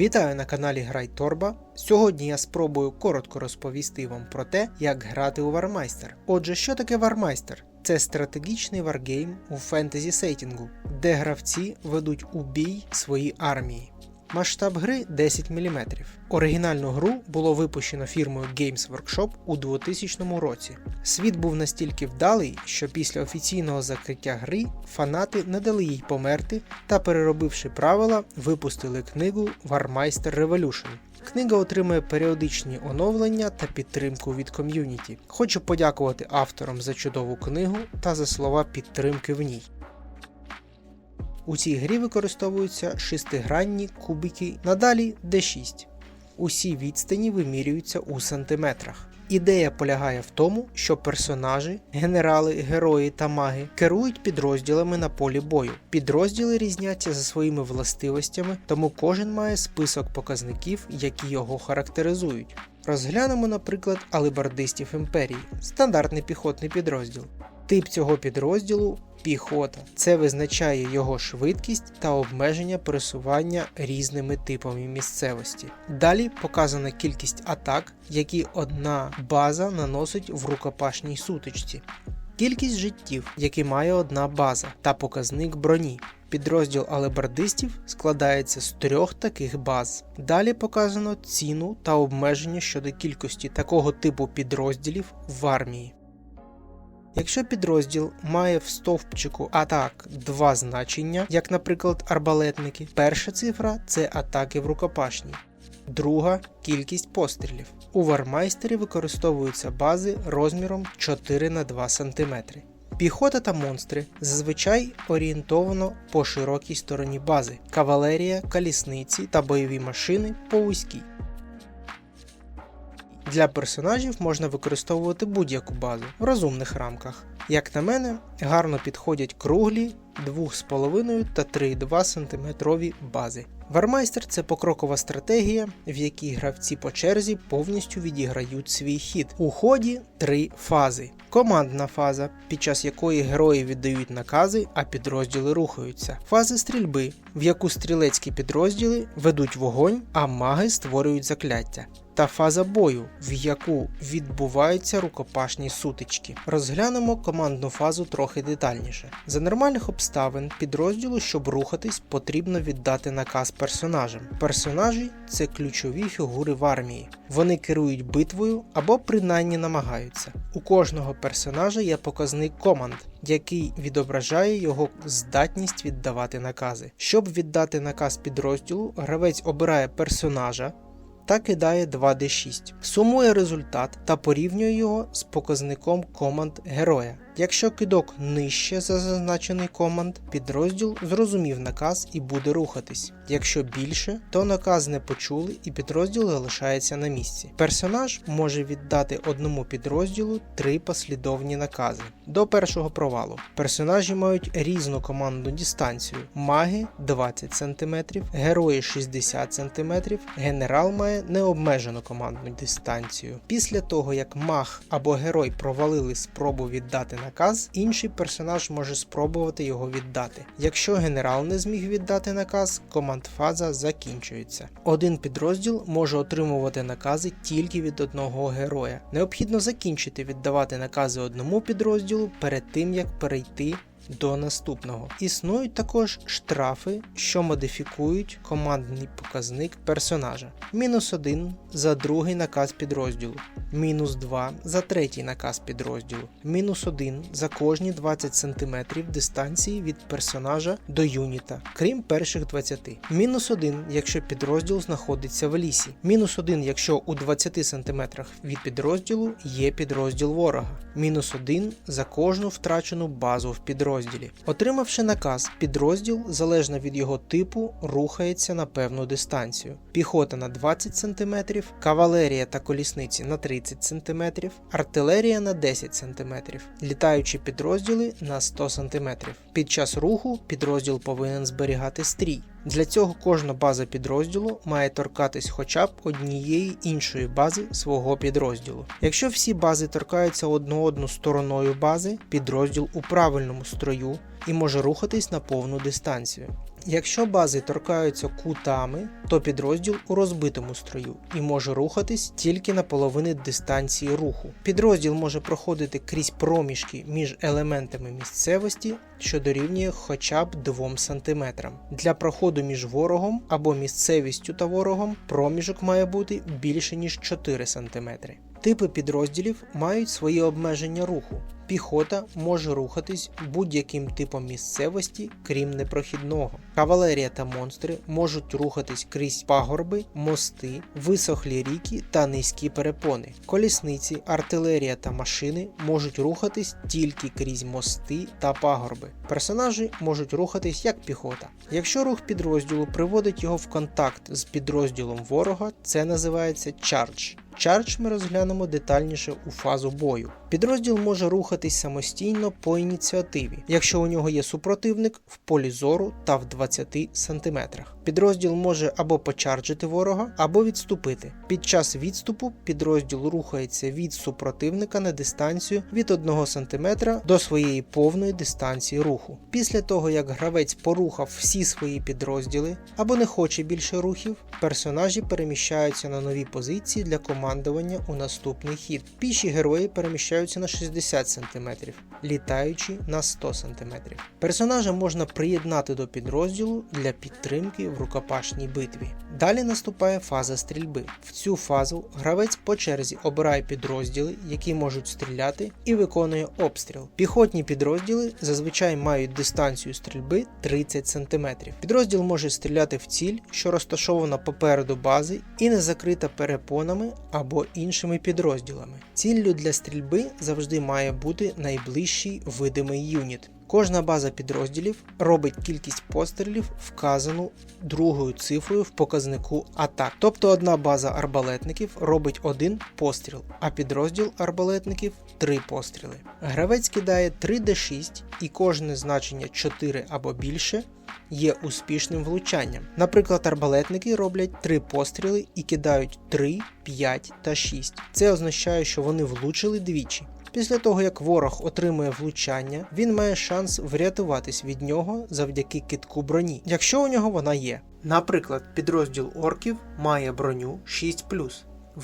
Вітаю на каналі Грай Торба. Сьогодні я спробую коротко розповісти вам про те, як грати у Вармайстер. Отже, що таке Вармайстер? Це стратегічний варгейм у фентезі сейтінгу, де гравці ведуть у бій свої армії. Масштаб гри 10 мм. Оригінальну гру було випущено фірмою Games Workshop у 2000 році. Світ був настільки вдалий, що після офіційного закриття гри фанати не дали їй померти та, переробивши правила, випустили книгу Warmeister Revolution. Книга отримує періодичні оновлення та підтримку від ком'юніті. Хочу подякувати авторам за чудову книгу та за слова підтримки в ній. У цій грі використовуються шестигранні кубики, надалі D6. Усі відстані вимірюються у сантиметрах. Ідея полягає в тому, що персонажі, генерали, герої та маги керують підрозділами на полі бою. Підрозділи різняться за своїми властивостями, тому кожен має список показників, які його характеризують. Розглянемо, наприклад, алибардистів імперії, стандартний піхотний підрозділ. Тип цього підрозділу піхота. Це визначає його швидкість та обмеження пересування різними типами місцевості. Далі показана кількість атак, які одна база наносить в рукопашній сутичці. Кількість життів, які має одна база, та показник броні. Підрозділ алебардистів складається з трьох таких баз. Далі показано ціну та обмеження щодо кількості такого типу підрозділів в армії. Якщо підрозділ має в стовпчику атак два значення, як, наприклад, арбалетники, перша цифра це атаки в рукопашній, друга кількість пострілів. У вармайстері використовуються бази розміром 4 на 2 см. Піхота та монстри зазвичай орієнтовано по широкій стороні бази, кавалерія, калісниці та бойові машини по вузькій. Для персонажів можна використовувати будь-яку базу в розумних рамках. Як на мене, гарно підходять круглі 2,5 та 3,2 см бази. Вармайстер це покрокова стратегія, в якій гравці по черзі повністю відіграють свій хід. У ході три фази. Командна фаза, під час якої герої віддають накази, а підрозділи рухаються. Фази стрільби, в яку стрілецькі підрозділи ведуть вогонь, а маги створюють закляття. Та фаза бою, в яку відбуваються рукопашні сутички. Розглянемо командну фазу трохи детальніше. За нормальних обставин підрозділу, щоб рухатись, потрібно віддати наказ персонажам. Персонажі це ключові фігури в армії. Вони керують битвою або принаймні намагаються. У кожного персонажа є показник команд, який відображає його здатність віддавати накази. Щоб віддати наказ підрозділу, гравець обирає персонажа та кидає 2d6, сумує результат та порівнює його з показником команд героя. Якщо кидок нижче за зазначений команд, підрозділ зрозумів наказ і буде рухатись. Якщо більше, то наказ не почули і підрозділ залишається на місці. Персонаж може віддати одному підрозділу три послідовні накази. До першого провалу. Персонажі мають різну командну дистанцію: маги 20 см, герої 60 см, генерал має необмежену командну дистанцію. Після того, як маг або герой провалили спробу віддати наказ, інший персонаж може спробувати його віддати. Якщо генерал не зміг віддати наказ, команд-фаза закінчується. Один підрозділ може отримувати накази тільки від одного героя. Необхідно закінчити віддавати накази одному підрозділу перед тим як перейти до наступного. Існують також штрафи, що модифікують командний показник персонажа. Мінус 1 за другий наказ підрозділу, мінус 2 за третій наказ підрозділу, мінус 1 за кожні 20 см дистанції від персонажа до юніта, крім перших 20. Мінус 1, якщо підрозділ знаходиться в лісі. Мінус 1, якщо у 20 см від підрозділу є підрозділ ворога. Мінус 1 за кожну втрачену базу в підрозділі підрозділі. Отримавши наказ, підрозділ, залежно від його типу, рухається на певну дистанцію. Піхота на 20 см, кавалерія та колісниці на 30 см, артилерія на 10 см, літаючі підрозділи на 100 см. Під час руху підрозділ повинен зберігати стрій. Для цього кожна база підрозділу має торкатись хоча б однієї іншої бази свого підрозділу. Якщо всі бази торкаються одну одну стороною бази, підрозділ у правильному строю і може рухатись на повну дистанцію. Якщо бази торкаються кутами, то підрозділ у розбитому строю і може рухатись тільки на половини дистанції руху. Підрозділ може проходити крізь проміжки між елементами місцевості, що дорівнює хоча б 2 см. Для проходу між ворогом або місцевістю та ворогом проміжок має бути більше ніж 4 см. Типи підрозділів мають свої обмеження руху. Піхота може рухатись будь-яким типом місцевості, крім непрохідного. Кавалерія та монстри можуть рухатись крізь пагорби, мости, висохлі ріки та низькі перепони. Колісниці, артилерія та машини можуть рухатись тільки крізь мости та пагорби. Персонажі можуть рухатись як піхота. Якщо рух підрозділу приводить його в контакт з підрозділом ворога, це називається чардж. Чардж ми розглянемо детальніше у фазу бою. Підрозділ може рухатись самостійно по ініціативі, якщо у нього є супротивник в полі зору та в 20 см. Підрозділ може або почарджити ворога, або відступити. Під час відступу підрозділ рухається від супротивника на дистанцію від 1 см до своєї повної дистанції руху. Після того, як гравець порухав всі свої підрозділи або не хоче більше рухів, персонажі переміщаються на нові позиції для командування у наступний хід. Піші герої переміщаються на 60 см, літаючі на 100 см. Персонажа можна приєднати до підрозділу для підтримки в рукопашній битві. Далі наступає фаза стрільби. В цю фазу гравець по черзі обирає підрозділи, які можуть стріляти, і виконує обстріл. Піхотні підрозділи зазвичай мають дистанцію стрільби 30 см. Підрозділ може стріляти в ціль, що розташована попереду бази і не закрита перепонами або іншими підрозділами. Ціллю для стрільби завжди має бути найближчий видимий юніт. Кожна база підрозділів робить кількість пострілів, вказану другою цифрою в показнику атак. Тобто одна база арбалетників робить один постріл, а підрозділ арбалетників 3 постріли. Гравець кидає 3d6 і кожне значення 4 або більше. Є успішним влучанням. Наприклад, арбалетники роблять 3 постріли і кидають 3, 5 та 6. Це означає, що вони влучили двічі. Після того, як ворог отримує влучання, він має шанс врятуватись від нього завдяки китку броні, якщо у нього вона є. Наприклад, підрозділ орків має броню 6.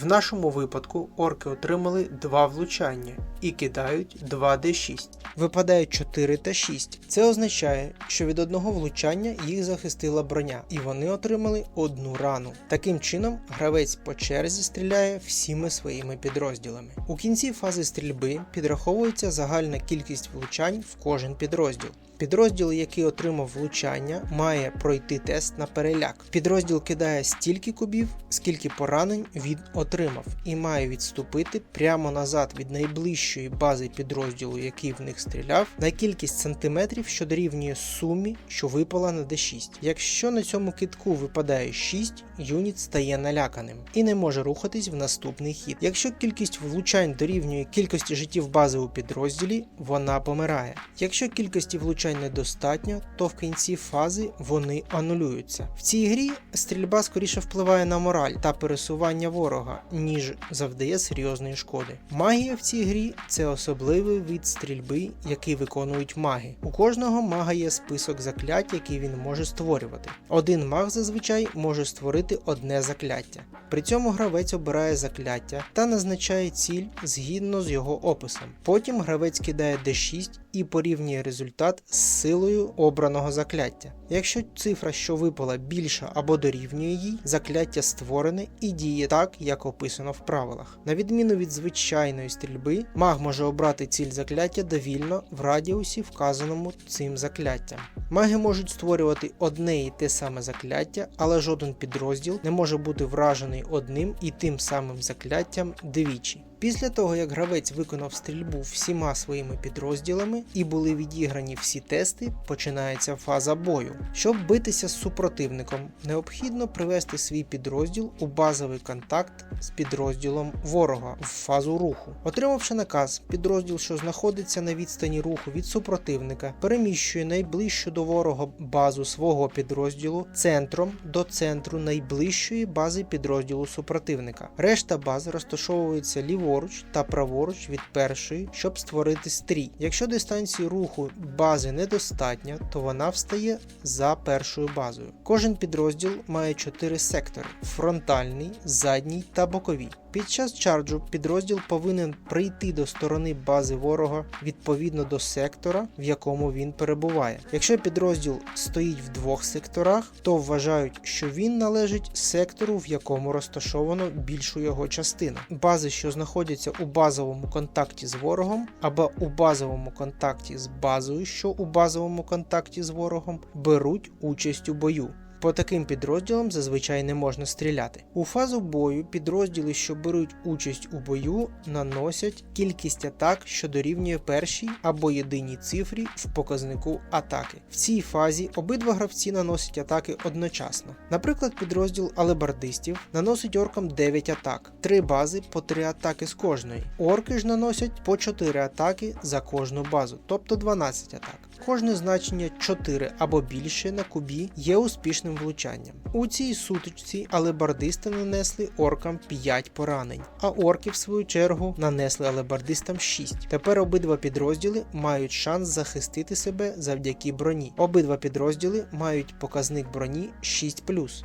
В нашому випадку орки отримали 2 влучання і кидають 2d6. Випадає 4 та 6. Це означає, що від одного влучання їх захистила броня, і вони отримали одну рану. Таким чином, гравець по черзі стріляє всіми своїми підрозділами. У кінці фази стрільби підраховується загальна кількість влучань в кожен підрозділ. Підрозділ, який отримав влучання, має пройти тест на переляк. Підрозділ кидає стільки кубів, скільки поранень він отримав, і має відступити прямо назад від найближчої бази підрозділу, який в них стріляв, на кількість сантиметрів, що дорівнює сумі, що випала на d6. Якщо на цьому китку випадає 6, юніт стає наляканим і не може рухатись в наступний хід. Якщо кількість влучань дорівнює кількості життів бази у підрозділі, вона помирає. Якщо кількості влучань недостатньо, то в кінці фази вони анулюються. В цій грі стрільба скоріше впливає на мораль та пересування ворога, ніж завдає серйозної шкоди. Магія в цій грі це особливий вид стрільби, який виконують маги. У кожного мага є список заклять, які він може створювати. Один маг зазвичай може створити одне закляття. При цьому гравець обирає закляття та назначає ціль згідно з його описом. Потім гравець кидає d6 і порівнює результат з силою обраного закляття. Якщо цифра, що випала більша або дорівнює їй, закляття створене і діє так, як описано в правилах. На відміну від звичайної стрільби, маг може обрати ціль закляття довільно в радіусі, вказаному цим закляттям. Маги можуть створювати одне і те саме закляття, але жоден підрозділ не може бути вражений одним і тим самим закляттям двічі. Після того, як гравець виконав стрільбу всіма своїми підрозділами і були відіграні всі тести, починається фаза бою. Щоб битися з супротивником, необхідно привести свій підрозділ у базовий контакт з підрозділом ворога в фазу руху. Отримавши наказ, підрозділ, що знаходиться на відстані руху від супротивника, переміщує найближчу до ворога базу свого підрозділу центром до центру найближчої бази підрозділу супротивника. Решта баз розташовується ліворуч ліворуч та праворуч від першої, щоб створити стрій. Якщо дистанції руху бази недостатня, то вона встає за першою базою. Кожен підрозділ має 4 сектори: фронтальний, задній та боковий. Під час чарджу підрозділ повинен прийти до сторони бази ворога відповідно до сектора, в якому він перебуває. Якщо підрозділ стоїть в двох секторах, то вважають, що він належить сектору, в якому розташовано більшу його частину. Бази, що знаходяться у базовому контакті з ворогом, або у базовому контакті з базою, що у базовому контакті з ворогом, беруть участь у бою. По таким підрозділам зазвичай не можна стріляти. У фазу бою підрозділи, що беруть участь у бою, наносять кількість атак, що дорівнює першій або єдиній цифрі в показнику атаки. В цій фазі обидва гравці наносять атаки одночасно. Наприклад, підрозділ алебардистів наносить оркам 9 атак, 3 бази по 3 атаки з кожної. Орки ж наносять по 4 атаки за кожну базу, тобто 12 атак. Кожне значення 4 або більше на кубі є успішним влучанням. У цій сутичці алебардисти нанесли оркам 5 поранень, а орки, в свою чергу, нанесли алебардистам 6. Тепер обидва підрозділи мають шанс захистити себе завдяки броні. Обидва підрозділи мають показник броні 6.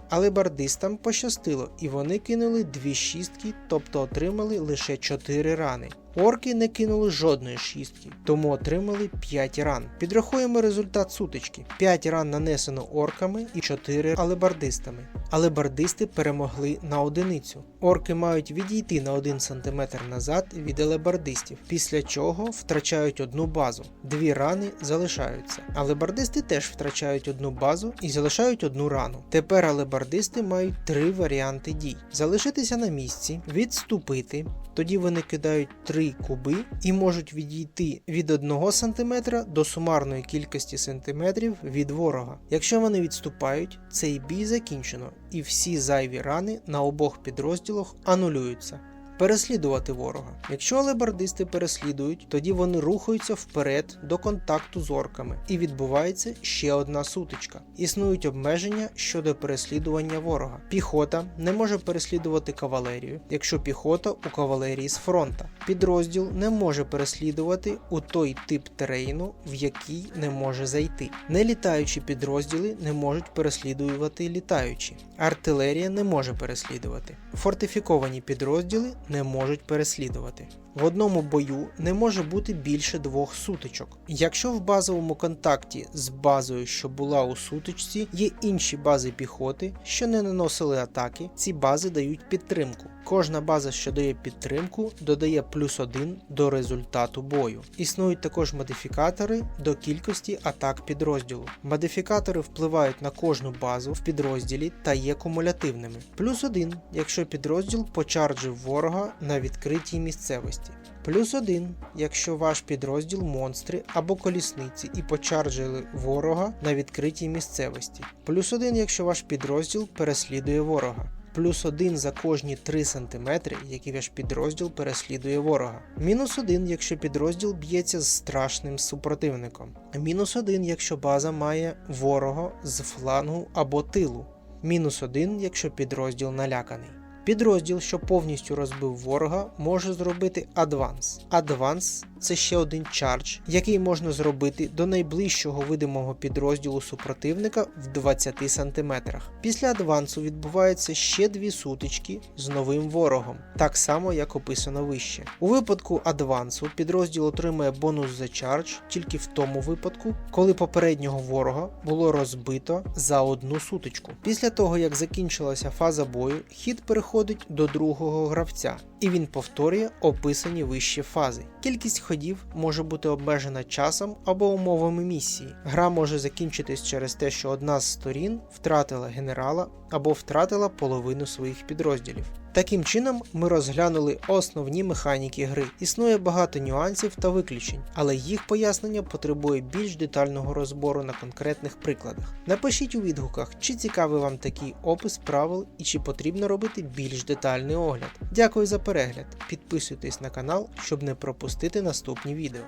Алебардистам пощастило, і вони кинули дві шістки, тобто отримали лише 4 рани. Орки не кинули жодної шістки, тому отримали 5 ран. Підрахуємо результат сутички: 5 ран нанесено орками і 4 алебардистами. Алебардисти перемогли на одиницю. Орки мають відійти на 1 см назад від алебардистів, після чого втрачають одну базу. Дві рани залишаються. Алебардисти теж втрачають одну базу і залишають одну рану. Тепер алебардисти мають три варіанти дій: залишитися на місці, відступити. Тоді вони кидають 3 куби і можуть відійти від 1 см до сумарної кількості сантиметрів від ворога. Якщо вони відступають, цей бій закінчено, і всі зайві рани на обох підрозділах анулюються. Переслідувати ворога. Якщо алебардисти переслідують, тоді вони рухаються вперед до контакту з орками, і відбувається ще одна сутичка. Існують обмеження щодо переслідування ворога. Піхота не може переслідувати кавалерію, якщо піхота у кавалерії з фронта. Підрозділ не може переслідувати у той тип терейну, в який не може зайти. Нелітаючі підрозділи не можуть переслідувати літаючі. Артилерія не може переслідувати. Фортифіковані підрозділи не можуть переслідувати. В одному бою не може бути більше двох сутичок. Якщо в базовому контакті з базою, що була у сутичці, є інші бази піхоти, що не наносили атаки, ці бази дають підтримку. Кожна база, що дає підтримку, додає плюс один до результату бою. Існують також модифікатори до кількості атак підрозділу. Модифікатори впливають на кожну базу в підрозділі та є кумулятивними. Плюс один, якщо підрозділ почарджив ворога на відкритій місцевості. Плюс один, якщо ваш підрозділ монстри або колісниці і почарджили ворога на відкритій місцевості. Плюс один, якщо ваш підрозділ переслідує ворога. Плюс один за кожні 3 см, які ваш підрозділ переслідує ворога. Мінус один, якщо підрозділ б'ється з страшним супротивником. Мінус один, якщо база має ворога з флангу або тилу. Мінус один, якщо підрозділ наляканий. Підрозділ, що повністю розбив ворога, може зробити адванс. Адванс це ще один чардж, який можна зробити до найближчого видимого підрозділу супротивника в 20 см. Після адвансу відбуваються ще дві сутички з новим ворогом, так само як описано вище. У випадку адвансу підрозділ отримує бонус за чардж тільки в тому випадку, коли попереднього ворога було розбито за одну сутичку. Після того, як закінчилася фаза бою, хід переходить до другого гравця, і він повторює описані вищі фази. Кількість ходів може бути обмежена часом або умовами місії. Гра може закінчитись через те, що одна з сторін втратила генерала або втратила половину своїх підрозділів. Таким чином, ми розглянули основні механіки гри. Існує багато нюансів та виключень, але їх пояснення потребує більш детального розбору на конкретних прикладах. Напишіть у відгуках, чи цікавий вам такий опис правил і чи потрібно робити більш детальний огляд. Дякую за перегляд, підписуйтесь на канал, щоб не пропустити наступні відео.